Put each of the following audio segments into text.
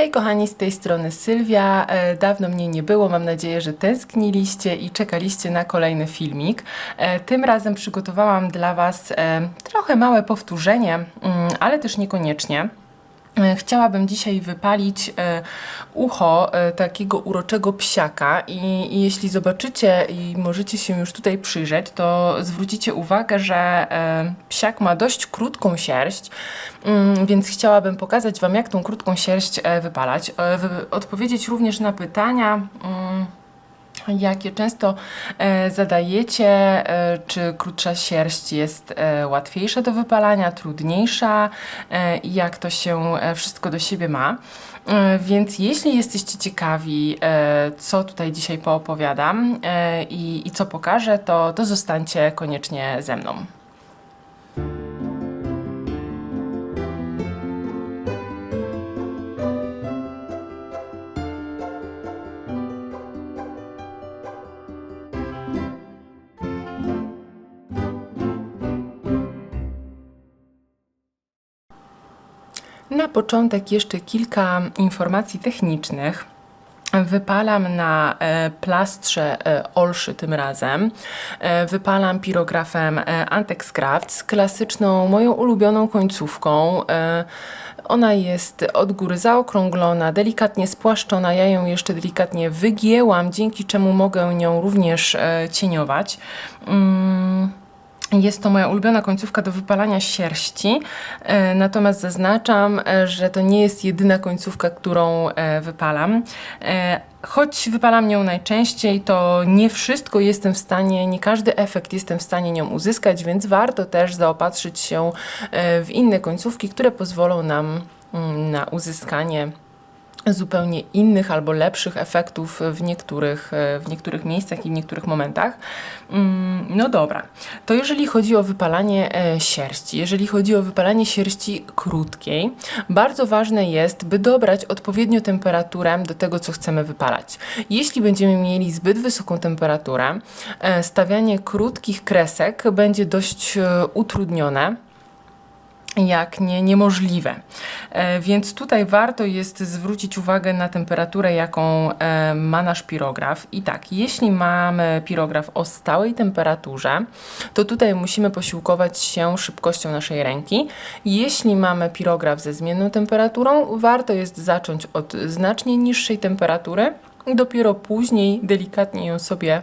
Hej kochani, z tej strony Sylwia. E, Dawno mnie nie było, mam nadzieję, że tęskniliście i czekaliście na kolejny filmik. E, Tym razem przygotowałam dla Was e, trochę małe powtórzenie, mm, ale też niekoniecznie. E, Chciałabym dzisiaj wypalić e, ucho e, takiego uroczego psiaka i, jeśli zobaczycie i możecie się już tutaj przyjrzeć, to zwrócicie uwagę, że psiak ma dość krótką sierść, mm, więc chciałabym pokazać Wam, jak tą krótką sierść wypalać. Wy- Odpowiedzieć również na pytania. Jakie często e, zadajecie, e, czy krótsza sierść jest e, łatwiejsza do wypalania, trudniejsza i jak to się wszystko do siebie ma. Więc jeśli jesteście ciekawi, co tutaj dzisiaj poopowiadam i, i co pokażę, to, to zostańcie koniecznie ze mną. Początek jeszcze kilka informacji technicznych. Wypalam na e, plastrze e, Olszy tym razem. E, wypalam pirografem Antex Crafts, klasyczną, moją ulubioną końcówką. Ona jest od góry zaokrąglona, delikatnie spłaszczona. Ja ją jeszcze delikatnie wygięłam, dzięki czemu mogę nią również cieniować. Mm. Jest to moja ulubiona końcówka do wypalania sierści, e, natomiast zaznaczam, e, że to nie jest jedyna końcówka, którą e, wypalam. Choć wypalam nią najczęściej, to nie wszystko jestem w stanie, nie każdy efekt jestem w stanie nią uzyskać, więc warto też zaopatrzyć się w inne końcówki, które pozwolą nam mm, na uzyskanie zupełnie innych albo lepszych efektów w niektórych, e, w niektórych miejscach i w niektórych momentach. Mm, No dobra, to jeżeli chodzi o wypalanie e, sierści, jeżeli chodzi o wypalanie sierści krótkiej, bardzo ważne jest, by dobrać odpowiednio temperaturę do tego, co chcemy wypalać. Jeśli będziemy mieli zbyt wysoką temperaturę, e, stawianie krótkich kresek będzie dość utrudnione jak nie niemożliwe. E, więc tutaj warto jest zwrócić uwagę na temperaturę, jaką e, ma nasz pirograf. I tak, jeśli mamy pirograf o stałej temperaturze, to tutaj musimy posiłkować się szybkością naszej ręki. Jeśli mamy pirograf ze zmienną temperaturą, warto jest zacząć od znacznie niższej temperatury dopiero później delikatnie ją sobie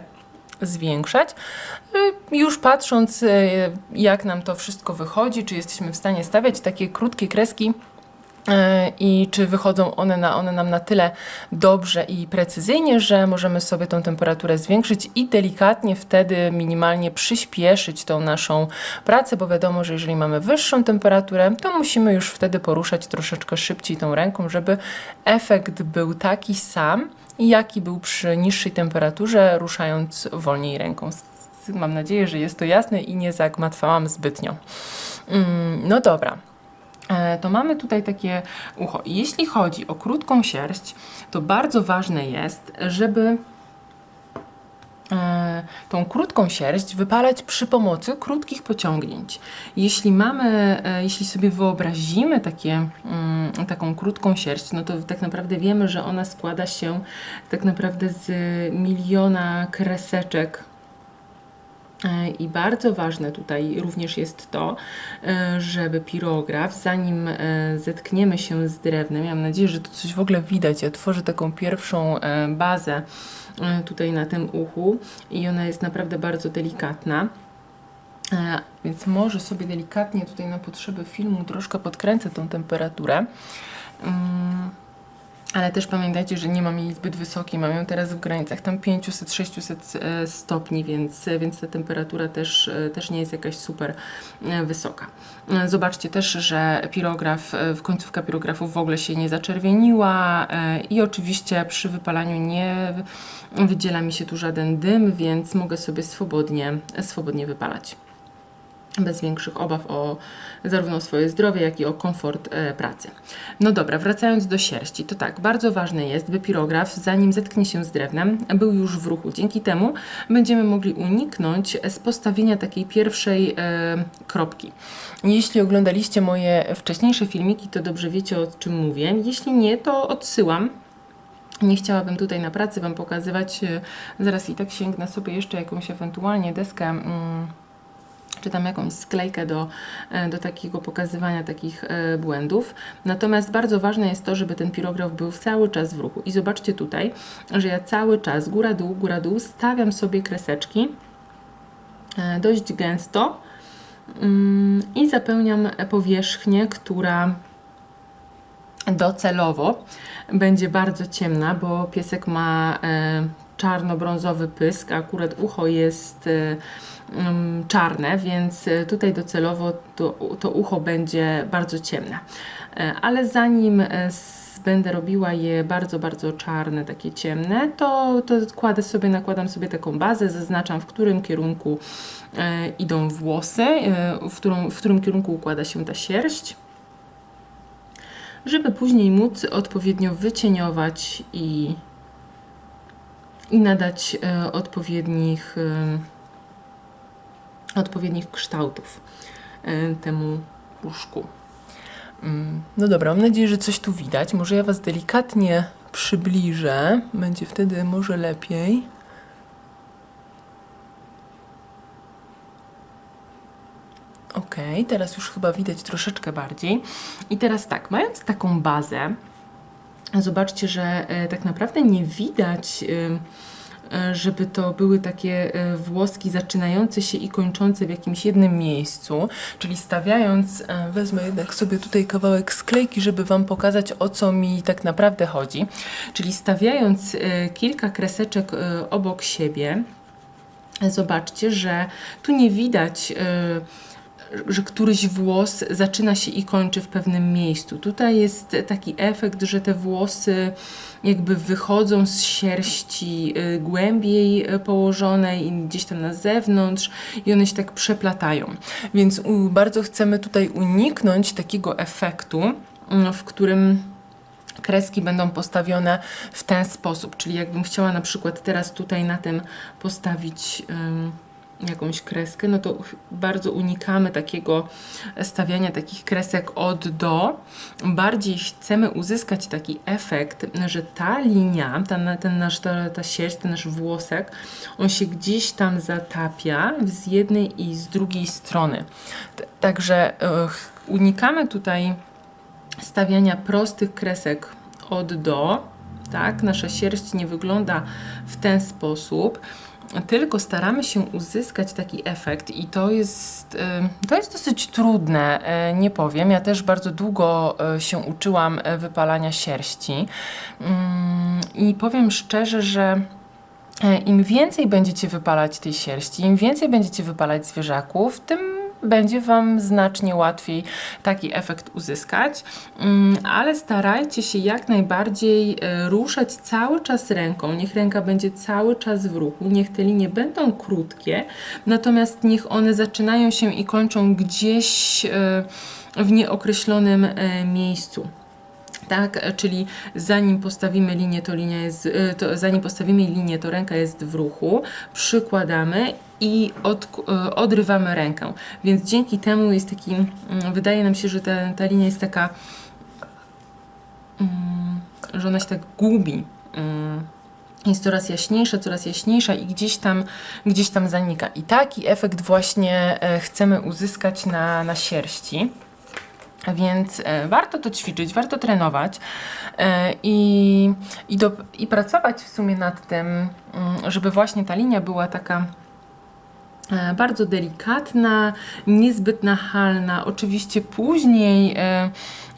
zwiększać. Y, Już patrząc, y, jak nam to wszystko wychodzi, czy jesteśmy w stanie stawiać takie krótkie kreski. Y, I czy wychodzą one, na, one nam na tyle dobrze i precyzyjnie, że możemy sobie tą temperaturę zwiększyć i delikatnie wtedy minimalnie przyspieszyć tą naszą pracę, bo wiadomo, że jeżeli mamy wyższą temperaturę, to musimy już wtedy poruszać troszeczkę szybciej tą ręką, żeby efekt był taki sam, jaki był przy niższej temperaturze, ruszając wolniej ręką. Mam nadzieję, że jest to jasne i nie zagmatwałam zbytnio. Mm, No dobra. E, To mamy tutaj takie ucho. Jeśli chodzi o krótką sierść, to bardzo ważne jest, żeby e, tą krótką sierść wypalać przy pomocy krótkich pociągnięć. Jeśli mamy, e, jeśli sobie wyobrazimy takie, mm, taką krótką sierść, no to tak naprawdę wiemy, że ona składa się tak naprawdę z miliona kreseczek I bardzo ważne tutaj również jest to, e, żeby pirograf, zanim e, zetkniemy się z drewnem, ja mam nadzieję, że to coś w ogóle widać. Ja tworzę taką pierwszą e, bazę e, tutaj na tym uchu i ona jest naprawdę bardzo delikatna. E, Więc może sobie delikatnie tutaj na potrzeby filmu troszkę podkręcę tą temperaturę. Ale też pamiętajcie, że nie mam jej zbyt wysokiej, mam ją teraz w granicach tam 500-600 e, stopni, więc, więc ta temperatura też, e, też nie jest jakaś super e, wysoka. E, Zobaczcie też, że pirograf, e, końcówka pirografu w ogóle się nie zaczerwieniła e, i oczywiście przy wypalaniu nie wydziela mi się tu żaden dym, więc mogę sobie swobodnie, swobodnie wypalać. Bez większych obaw o zarówno swoje zdrowie, jak i o komfort e, pracy. No dobra, wracając do sierści, to tak, bardzo ważne jest, by pirograf, zanim zetknie się z drewnem, był już w ruchu. Dzięki temu będziemy mogli uniknąć z postawienia takiej pierwszej e, kropki. Jeśli oglądaliście moje wcześniejsze filmiki, to dobrze wiecie o czym mówię. Jeśli nie, to odsyłam nie chciałabym tutaj na pracy Wam pokazywać. e, Zaraz i tak sięgnę sobie jeszcze jakąś ewentualnie deskę. Czy tam jakąś sklejkę do, e, do takiego pokazywania takich e, błędów. Natomiast bardzo ważne jest to, żeby ten pirograf był cały czas w ruchu. I zobaczcie tutaj, że ja cały czas góra-dół, góra-dół stawiam sobie kreseczki e, dość gęsto mm, i zapełniam powierzchnię, która docelowo będzie bardzo ciemna, bo piesek ma czarno-brązowy pysk, a akurat ucho jest e, mm, czarne, więc e, tutaj docelowo to, to ucho będzie bardzo ciemne. E, ale zanim będę robiła je bardzo, bardzo czarne, takie ciemne, to, to kładę sobie, nakładam sobie taką bazę, zaznaczam w którym kierunku idą włosy, w, w którym kierunku układa się ta sierść żeby później móc odpowiednio wycieniować i, i nadać e, odpowiednich, e, odpowiednich kształtów e, temu. Mm, No dobra, mam nadzieję, że coś tu widać. Może ja Was delikatnie przybliżę. Będzie wtedy może lepiej. Ok, teraz już chyba widać troszeczkę bardziej. I teraz tak, mając taką bazę, zobaczcie, że e, tak naprawdę nie widać, e, e, żeby to były takie włoski zaczynające się i kończące w jakimś jednym miejscu. Czyli stawiając, wezmę jednak sobie tutaj kawałek sklejki, żeby Wam pokazać o co mi tak naprawdę chodzi. Czyli stawiając kilka kreseczek obok siebie, zobaczcie, że tu nie widać, że któryś włos zaczyna się i kończy w pewnym miejscu. Tutaj jest taki efekt, że te włosy jakby wychodzą z sierści e, głębiej e, położonej i gdzieś tam na zewnątrz i one się tak przeplatają. Więc bardzo chcemy tutaj uniknąć takiego efektu, mm, w którym kreski będą postawione w ten sposób. Czyli jakbym chciała na przykład teraz tutaj na tym postawić ym, jakąś kreskę, no to bardzo unikamy takiego stawiania takich kresek od do. Bardziej chcemy uzyskać taki efekt, że ta linia, ta, ten nasz, ta, ta sierść, ten nasz włosek, on się gdzieś tam zatapia z jednej i z drugiej strony. Także e, unikamy tutaj stawiania prostych kresek od do, tak? Nasza sierść nie wygląda w ten sposób, tylko staramy się uzyskać taki efekt i to jest, y, to jest dosyć trudne, y, nie powiem. Ja też bardzo długo y, się uczyłam wypalania sierści Mm, i powiem szczerze, że Im więcej będziecie wypalać tej sierści, im więcej będziecie wypalać zwierzaków, tym będzie Wam znacznie łatwiej taki efekt uzyskać, Mm, ale starajcie się jak najbardziej e, ruszać cały czas ręką. Niech ręka będzie cały czas w ruchu, niech te linie będą krótkie, natomiast niech one zaczynają się i kończą gdzieś e, w nieokreślonym e, miejscu. Tak, czyli zanim postawimy linię, to linia jest, to, zanim postawimy linię, to ręka jest w ruchu, przykładamy i od, e, odrywamy rękę. Więc dzięki temu jest taki, mm, wydaje nam się, że ta, ta linia jest taka, mm, że ona się tak gubi. Mm, jest coraz jaśniejsza, coraz jaśniejsza i gdzieś tam, gdzieś tam zanika. I taki efekt właśnie e, chcemy uzyskać na, na sierści. Więc e, warto to ćwiczyć, warto trenować i, i, do, i pracować w sumie nad tym, żeby właśnie ta linia była taka bardzo delikatna, niezbyt nachalna. Oczywiście później, e,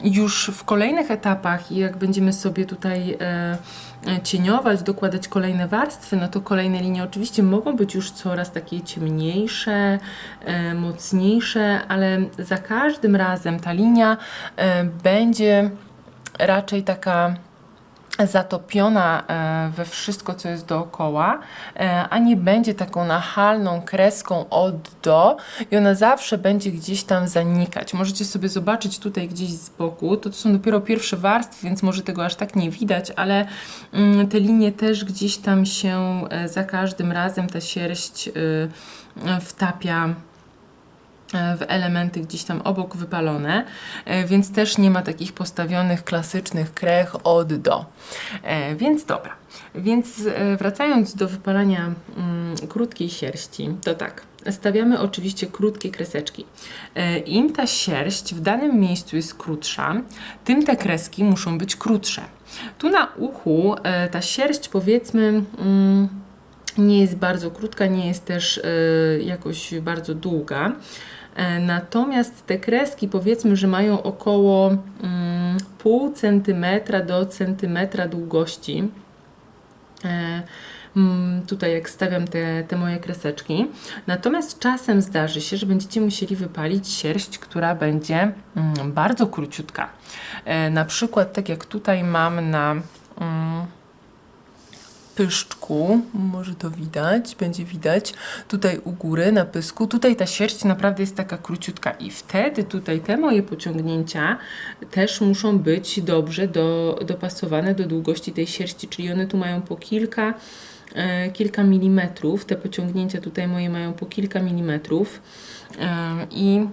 już w kolejnych etapach, jak będziemy sobie tutaj e, e, cieniować, dokładać kolejne warstwy, no to kolejne linie oczywiście mogą być już coraz takie ciemniejsze, e, mocniejsze, ale za każdym razem ta linia e, będzie raczej taka zatopiona e, we wszystko, co jest dookoła, e, a nie będzie taką nachalną kreską od do i ona zawsze będzie gdzieś tam zanikać. Możecie sobie zobaczyć tutaj gdzieś z boku, to, to są dopiero pierwsze warstwy, więc może tego aż tak nie widać, ale mm, te linie też gdzieś tam się e, za każdym razem ta sierść y, y, wtapia w elementy gdzieś tam obok wypalone, e, więc też nie ma takich postawionych klasycznych krech od do. E, Więc dobra. Więc e, wracając do wypalania mm, krótkiej sierści, to tak. Stawiamy oczywiście krótkie kreseczki. Im ta sierść w danym miejscu jest krótsza, tym te kreski muszą być krótsze. Tu na uchu ta sierść powiedzmy mm, nie jest bardzo krótka, nie jest też e, jakoś bardzo długa. E, Natomiast te kreski powiedzmy, że mają około mm, pół centymetra do centymetra długości. E, mm, Tutaj jak stawiam te, te moje kreseczki. Natomiast czasem zdarzy się, że będziecie musieli wypalić sierść, która będzie mm, bardzo króciutka. Na przykład tak jak tutaj mam na pyszczku, może to widać, będzie widać, tutaj u góry na pysku, tutaj ta sierść naprawdę jest taka króciutka i wtedy tutaj te moje pociągnięcia też muszą być dobrze do, dopasowane do długości tej sierści, czyli one tu mają po kilka, e, kilka milimetrów, te pociągnięcia tutaj moje mają po kilka milimetrów. E, i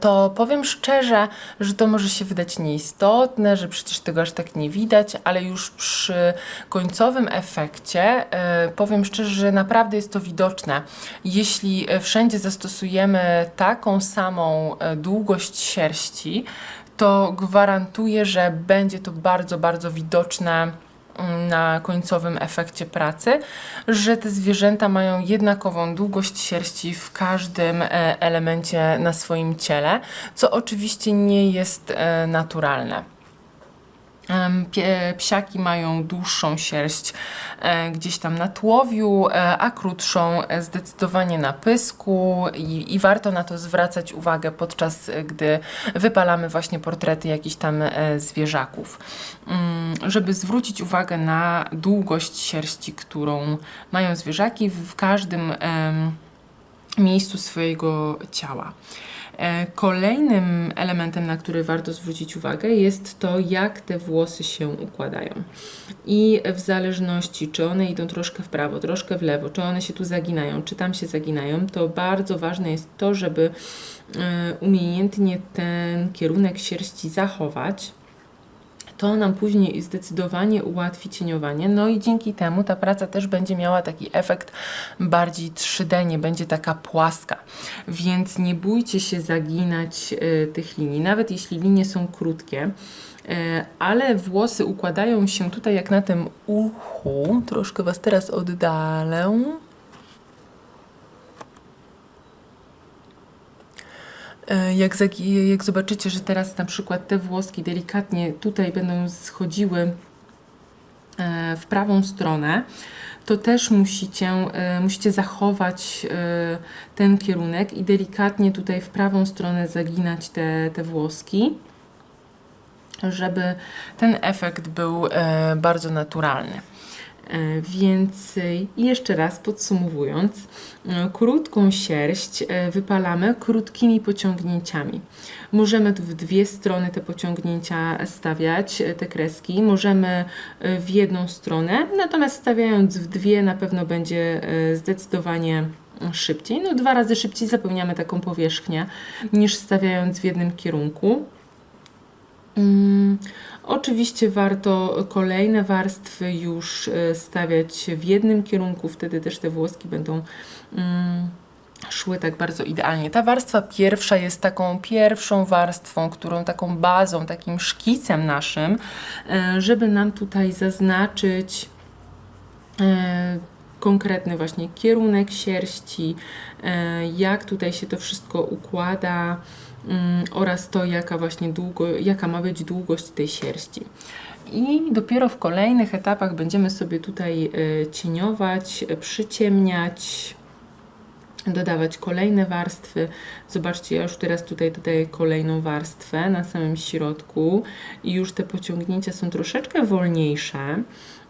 to powiem szczerze, że to może się wydać nieistotne, że przecież tego aż tak nie widać, ale już przy końcowym efekcie e, powiem szczerze, że naprawdę jest to widoczne. Jeśli e, wszędzie zastosujemy taką samą e, długość sierści, to gwarantuję, że będzie to bardzo, bardzo widoczne na końcowym efekcie pracy, że te zwierzęta mają jednakową długość sierści w każdym e, elemencie na swoim ciele, co oczywiście nie jest e, naturalne. Psiaki mają dłuższą sierść e, gdzieś tam na tułowiu, e, a krótszą e, zdecydowanie na pysku i, i warto na to zwracać uwagę podczas gdy wypalamy właśnie portrety jakichś tam zwierzaków. Mm, żeby zwrócić uwagę na długość sierści, którą mają zwierzaki w, każdym miejscu swojego ciała. E, Kolejnym elementem, na który warto zwrócić uwagę, jest to, jak te włosy się układają. I w zależności, czy one idą troszkę w prawo, troszkę w lewo, czy one się tu zaginają, czy tam się zaginają, to bardzo ważne jest to, żeby e, umiejętnie ten kierunek sierści zachować to nam później zdecydowanie ułatwi cieniowanie. No i dzięki temu ta praca też będzie miała taki efekt bardziej 3D, nie będzie taka płaska. Więc nie bójcie się zaginać e, tych linii, nawet jeśli linie są krótkie. E, ale włosy układają się tutaj jak na tym uchu. Troszkę Was teraz oddalę. Jak, zagi- jak zobaczycie, że teraz na przykład te włoski delikatnie tutaj będą schodziły e, w prawą stronę, to też musicie, e, musicie zachować e, ten kierunek i delikatnie tutaj w prawą stronę zaginać te, te włoski, żeby ten efekt był e, bardzo naturalny. E, Więc jeszcze raz podsumowując, e, krótką sierść e, wypalamy krótkimi pociągnięciami. Możemy w dwie strony te pociągnięcia stawiać, te kreski, możemy w jedną stronę, natomiast stawiając w dwie na pewno będzie zdecydowanie szybciej. No dwa razy szybciej zapełniamy taką powierzchnię niż stawiając w jednym kierunku. Mm, Oczywiście warto kolejne warstwy już e, stawiać w jednym kierunku, wtedy też te włoski będą mm, szły tak bardzo idealnie. Ta warstwa pierwsza jest taką pierwszą warstwą, którą taką bazą, takim szkicem naszym, e, żeby nam tutaj zaznaczyć e, konkretny właśnie kierunek sierści, jak tutaj się to wszystko układa oraz to, jaka właśnie długo, jaka ma być długość tej sierści. I dopiero w kolejnych etapach będziemy sobie tutaj e, cieniować, e, przyciemniać, dodawać kolejne warstwy. Zobaczcie, ja już teraz tutaj dodaję kolejną warstwę na samym środku i już te pociągnięcia są troszeczkę wolniejsze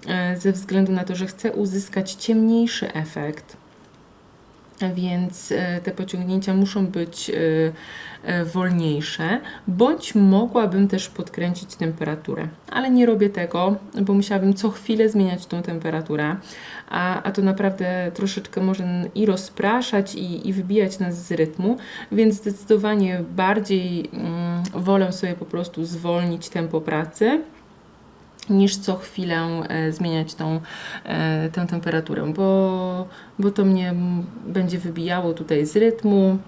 e, ze względu na to, że chcę uzyskać ciemniejszy efekt. Więc e, te pociągnięcia muszą być e, e, wolniejsze, bądź mogłabym też podkręcić temperaturę, ale nie robię tego, bo musiałabym co chwilę zmieniać tą temperaturę, a, a to naprawdę troszeczkę może i rozpraszać, i, i wybijać nas z rytmu, więc zdecydowanie bardziej mm, wolę sobie po prostu zwolnić tempo pracy niż co chwilę e, zmieniać tą, e, tę temperaturę, bo, bo to mnie będzie wybijało tutaj z rytmu,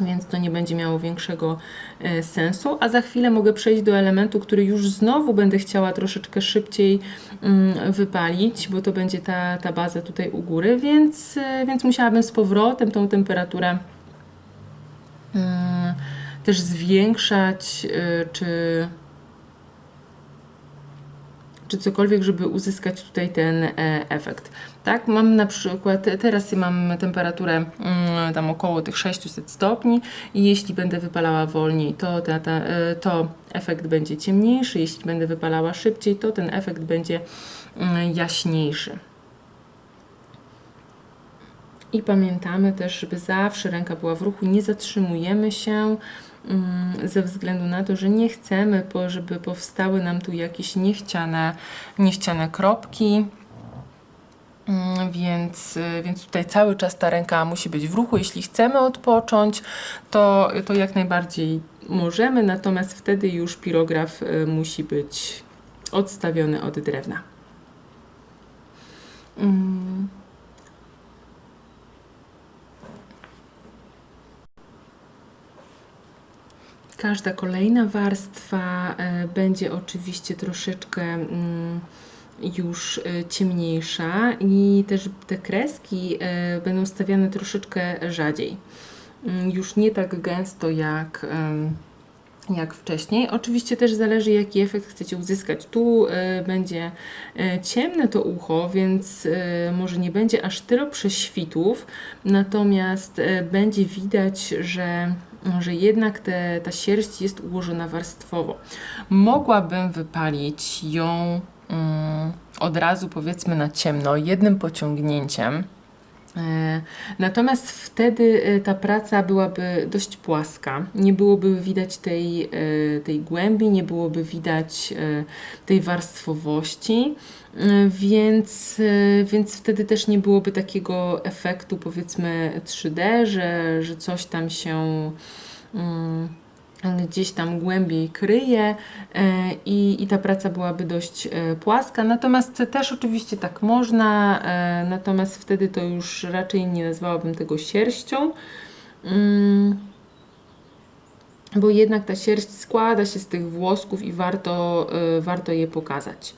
więc to nie będzie miało większego e, sensu. A za chwilę mogę przejść do elementu, który już znowu będę chciała troszeczkę szybciej mm, wypalić, bo to będzie ta, ta baza tutaj u góry, więc, więc musiałabym z powrotem tą temperaturę mm, też zwiększać, czy czy cokolwiek, żeby uzyskać tutaj ten e, efekt. Tak, mam na przykład, teraz mam temperaturę mm, tam około tych 600 stopni i jeśli będę wypalała wolniej, to, ta, ta, e, to efekt będzie ciemniejszy, jeśli będę wypalała szybciej, to ten efekt będzie mm, jaśniejszy. I pamiętamy też, żeby zawsze ręka była w ruchu, nie zatrzymujemy się ze względu na to, że nie chcemy, żeby powstały nam tu jakieś niechciane, niechciane kropki. Mm, Więc, y, więc tutaj cały czas ta ręka musi być w ruchu. Jeśli chcemy odpocząć, to, to jak najbardziej możemy, natomiast wtedy już pirograf y, musi być odstawiony od drewna. Mm. Każda kolejna warstwa e, będzie oczywiście troszeczkę mm, już e, ciemniejsza i też te kreski e, będą stawiane troszeczkę rzadziej. Mm, Już nie tak gęsto jak, jak wcześniej. Oczywiście też zależy, jaki efekt chcecie uzyskać. Tu będzie ciemne to ucho, więc może nie będzie aż tylu prześwitów, natomiast będzie widać, że, że jednak te, ta sierść jest ułożona warstwowo. Mogłabym wypalić ją mm, od razu, powiedzmy, na ciemno, jednym pociągnięciem. E, Natomiast wtedy e, ta praca byłaby dość płaska. Nie byłoby widać tej, e, tej głębi, nie byłoby widać tej warstwowości, więc, więc wtedy też nie byłoby takiego efektu, powiedzmy, 3D, że, że coś tam się. mm, gdzieś tam głębiej kryje e, i, i ta praca byłaby dość e, płaska. Natomiast też oczywiście tak można, e, natomiast wtedy to już raczej nie nazwałabym tego sierścią. Mm, bo jednak ta sierść składa się z tych włosków i warto, warto je pokazać.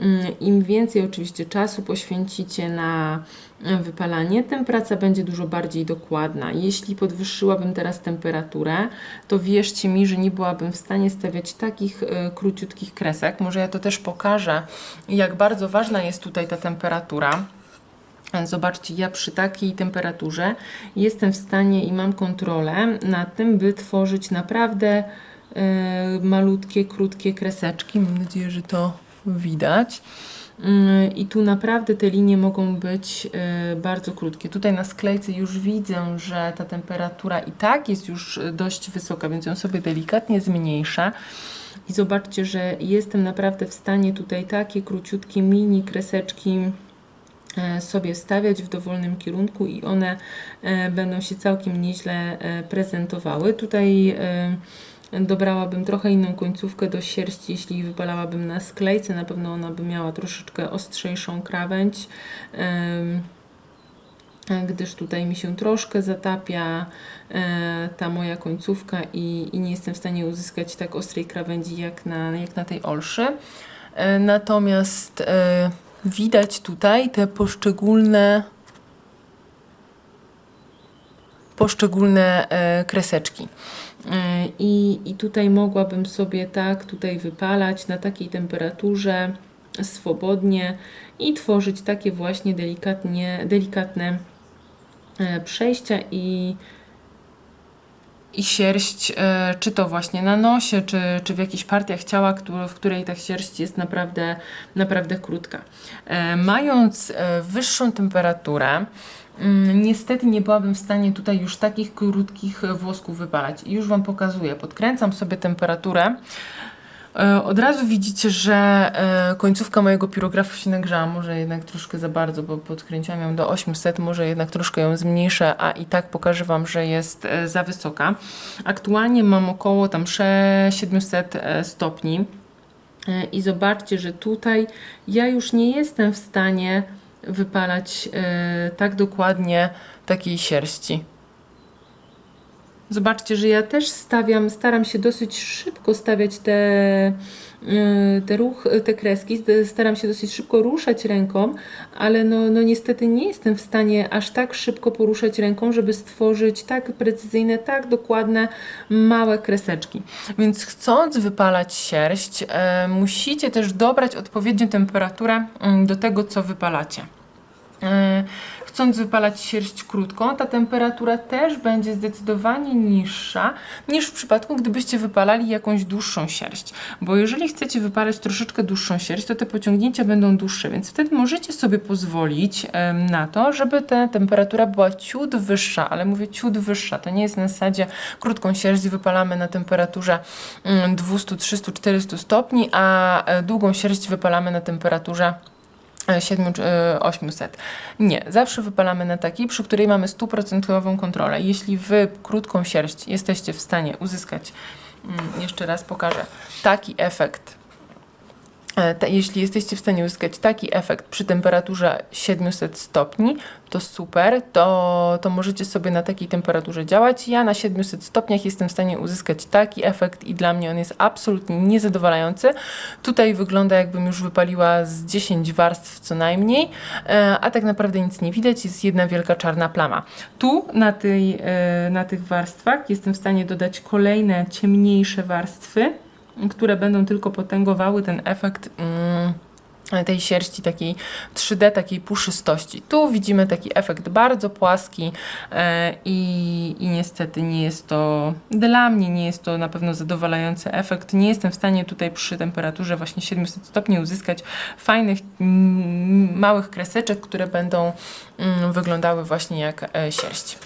Mm, Im więcej oczywiście czasu poświęcicie na y, wypalanie, tym praca będzie dużo bardziej dokładna. Jeśli podwyższyłabym teraz temperaturę, to wierzcie mi, że nie byłabym w stanie stawiać takich y, króciutkich kresek. Może ja to też pokażę, jak bardzo ważna jest tutaj ta temperatura. Zobaczcie, ja przy takiej temperaturze jestem w stanie i mam kontrolę nad tym, by tworzyć naprawdę e, malutkie, krótkie kreseczki. Mam nadzieję, że to widać. Mm, I tu naprawdę te linie mogą być e, bardzo krótkie. Tutaj na sklejce już widzę, że ta temperatura i tak jest już e, dość wysoka, więc ją sobie delikatnie zmniejszę. I zobaczcie, że jestem naprawdę w stanie tutaj takie króciutkie mini kreseczki e, sobie stawiać w dowolnym kierunku i one będą się całkiem nieźle prezentowały. Tutaj dobrałabym trochę inną końcówkę do sierści, jeśli wypalałabym na sklejce, na pewno ona by miała troszeczkę ostrzejszą krawędź. gdyż tutaj mi się troszkę zatapia e, ta moja końcówka i, i nie jestem w stanie uzyskać tak ostrej krawędzi jak na, jak na tej olszy. E, natomiast e, widać tutaj te poszczególne poszczególne e, kreseczki. E, I, I tutaj mogłabym sobie tak tutaj wypalać na takiej temperaturze swobodnie i tworzyć takie właśnie delikatnie, delikatne e, przejścia i i sierść, czy to właśnie na nosie, czy, czy w jakichś partiach ciała, w której ta sierść jest naprawdę, naprawdę krótka. Mając wyższą temperaturę, niestety nie byłabym w stanie tutaj już takich krótkich włosków wypalać. I już Wam pokazuję. Podkręcam sobie temperaturę. E, Od razu widzicie, że e, końcówka mojego pirografu się nagrzała, może jednak troszkę za bardzo, bo podkręciłam ją do 800, może jednak troszkę ją zmniejszę, a i tak pokażę Wam, że jest e, za wysoka. Aktualnie mam około tam 6- 700 e, stopni i zobaczcie, że tutaj ja już nie jestem w stanie wypalać e, tak dokładnie takiej sierści. Zobaczcie, że ja też stawiam, staram się dosyć szybko stawiać te, yy, te, ruch, te kreski, staram się dosyć szybko ruszać ręką, ale no, no niestety nie jestem w stanie aż tak szybko poruszać ręką, żeby stworzyć tak precyzyjne, tak dokładne, małe kreseczki. Więc chcąc wypalać sierść, e, musicie też dobrać odpowiednią temperaturę mm, do tego, co wypalacie. Chcąc wypalać sierść krótką, ta temperatura też będzie zdecydowanie niższa niż w przypadku, gdybyście wypalali jakąś dłuższą sierść. Bo jeżeli chcecie wypalać troszeczkę dłuższą sierść, to te pociągnięcia będą dłuższe, więc wtedy możecie sobie pozwolić na to, żeby ta temperatura była ciut wyższa, ale mówię ciut wyższa. To nie jest na zasadzie krótką sierść wypalamy na temperaturze mm, 200, 300, 400 stopni, a e, długą sierść wypalamy na temperaturze 7 czy e, 800. Nie, zawsze wypalamy na takiej, przy której mamy stuprocentową kontrolę. Jeśli wy krótką sierść jesteście w stanie uzyskać, mm, jeszcze raz pokażę, taki efekt, jeśli jesteście w stanie uzyskać taki efekt przy temperaturze 700 stopni, to super, to, to możecie sobie na takiej temperaturze działać. Ja na 700 stopniach jestem w stanie uzyskać taki efekt i dla mnie on jest absolutnie niezadowalający. Tutaj wygląda jakbym już wypaliła z 10 warstw co najmniej, e, a tak naprawdę nic nie widać, jest jedna wielka czarna plama. Tu na, tej, e, na tych warstwach jestem w stanie dodać kolejne ciemniejsze warstwy, które będą tylko potęgowały ten efekt mm, tej sierści takiej 3D, takiej puszystości. Tu widzimy taki efekt bardzo płaski e, i, i niestety nie jest to, dla mnie nie jest to na pewno zadowalający efekt. Nie jestem w stanie tutaj przy temperaturze właśnie 700 stopni uzyskać fajnych, małych kreseczek, które będą mm, wyglądały właśnie jak e, sierść.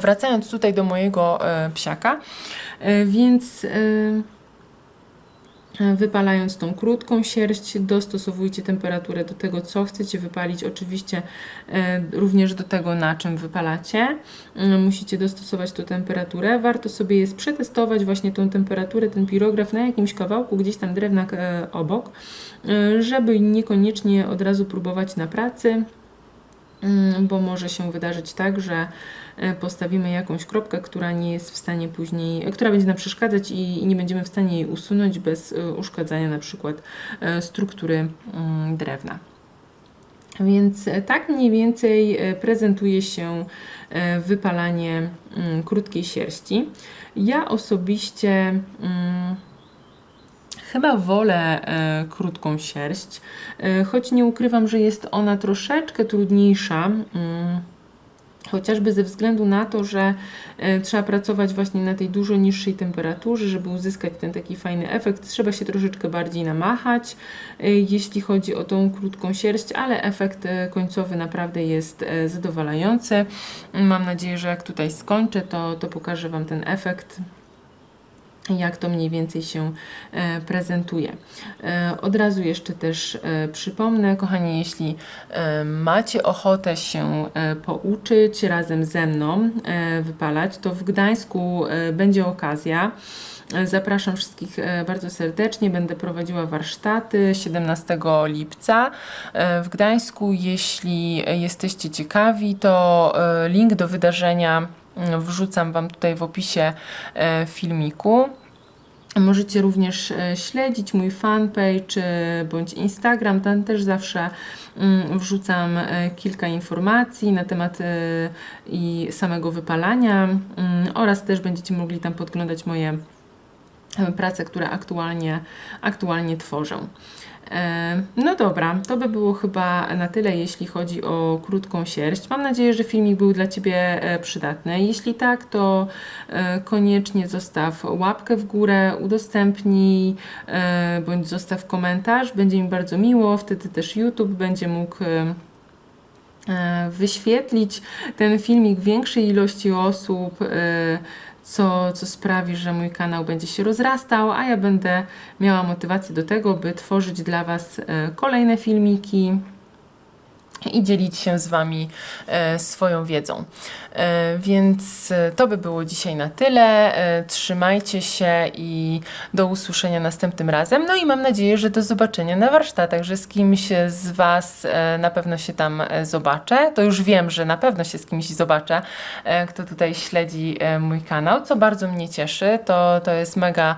Wracając tutaj do mojego e, psiaka, więc... E, Wypalając tą krótką sierść, dostosowujcie temperaturę do tego, co chcecie wypalić. Oczywiście e, również do tego, na czym wypalacie. E, musicie dostosować tą temperaturę. Warto sobie jest przetestować właśnie tą temperaturę, ten pirograf na jakimś kawałku gdzieś tam drewna obok, żeby niekoniecznie od razu próbować na pracy. Mm, bo może się wydarzyć tak, że e, postawimy jakąś kropkę, która nie jest w stanie później, e, która będzie nam przeszkadzać i, nie będziemy w stanie jej usunąć bez e, uszkadzania na przykład struktury mm, drewna. Więc tak mniej więcej prezentuje się wypalanie mm, krótkiej sierści. Ja osobiście Chyba wolę e, krótką sierść, e, choć nie ukrywam, że jest ona troszeczkę trudniejsza. Mm, Chociażby ze względu na to, że e, trzeba pracować właśnie na tej dużo niższej temperaturze, żeby uzyskać ten taki fajny efekt. Trzeba się troszeczkę bardziej namachać, e, jeśli chodzi o tą krótką sierść, ale efekt e, końcowy naprawdę jest zadowalający. Mam nadzieję, że jak tutaj skończę, to, to pokażę Wam ten efekt jak to mniej więcej się e, prezentuje. E, Od razu jeszcze też e, przypomnę, kochani, jeśli macie ochotę się pouczyć razem ze mną wypalać, to w Gdańsku będzie okazja. Zapraszam wszystkich bardzo serdecznie. Będę prowadziła warsztaty 17 lipca w Gdańsku. Jeśli jesteście ciekawi, to link do wydarzenia mm, wrzucam Wam tutaj w opisie filmiku. Możecie również e, śledzić mój fanpage e, bądź Instagram. Tam też zawsze mm, wrzucam e, kilka informacji na temat i samego wypalania mm, oraz też będziecie mogli tam podglądać moje prace, które aktualnie, aktualnie tworzę. No dobra, to by było chyba na tyle, jeśli chodzi o krótką sierść. Mam nadzieję, że filmik był dla Ciebie e, przydatny. Jeśli tak, to e, koniecznie zostaw łapkę w górę, udostępnij e, bądź zostaw komentarz. Będzie mi bardzo miło, wtedy też YouTube będzie mógł wyświetlić ten filmik większej ilości osób, co, co sprawi, że mój kanał będzie się rozrastał, a ja będę miała motywację do tego, by tworzyć dla Was e, kolejne filmiki i dzielić się z Wami e, swoją wiedzą. E, więc e, to by było dzisiaj na tyle. Trzymajcie się i do usłyszenia następnym razem. No i mam nadzieję, że do zobaczenia na warsztatach, że z kimś z Was na pewno się tam zobaczę. To już wiem, że na pewno się z kimś zobaczę, kto tutaj śledzi mój kanał, co bardzo mnie cieszy. To, to jest mega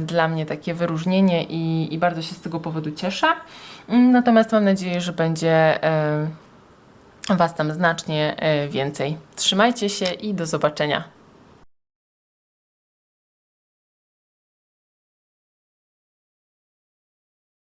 dla mnie takie wyróżnienie i, i bardzo się z tego powodu cieszę. Mm, Natomiast mam nadzieję, że będzie Was tam znacznie e, więcej. Trzymajcie się i do zobaczenia.